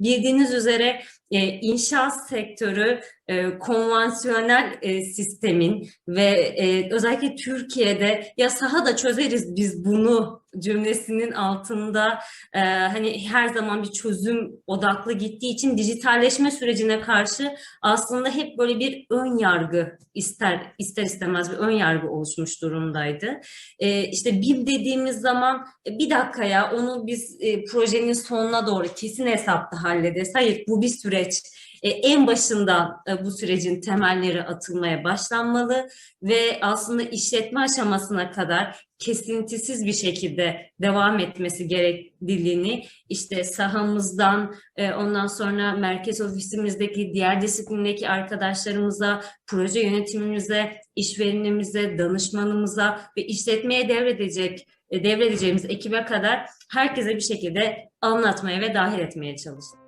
bildiğiniz üzere e, inşaat sektörü e, konvansiyonel e, sistemin ve e, özellikle Türkiye'de ya sahada çözeriz biz bunu cümlesinin altında e, hani her zaman bir çözüm odaklı gittiği için dijitalleşme sürecine karşı aslında hep böyle bir ön yargı ister ister istemez bir ön yargı oluşmuş durumdaydı. E, işte BİM dediğimiz zaman e, bir dakika ya onu biz e, projenin sonuna doğru kesin hesapta hallederiz. Hayır bu bir süreç. E, en başından e, bu sürecin temelleri atılmaya başlanmalı ve aslında işletme aşamasına kadar kesintisiz bir şekilde devam etmesi gerekliliğini işte sahamızdan e, ondan sonra merkez ofisimizdeki diğer disiplindeki arkadaşlarımıza, proje yönetimimize, işverenimize, danışmanımıza ve işletmeye devredecek devredeceğimiz ekibe kadar herkese bir şekilde anlatmaya ve dahil etmeye çalıştık.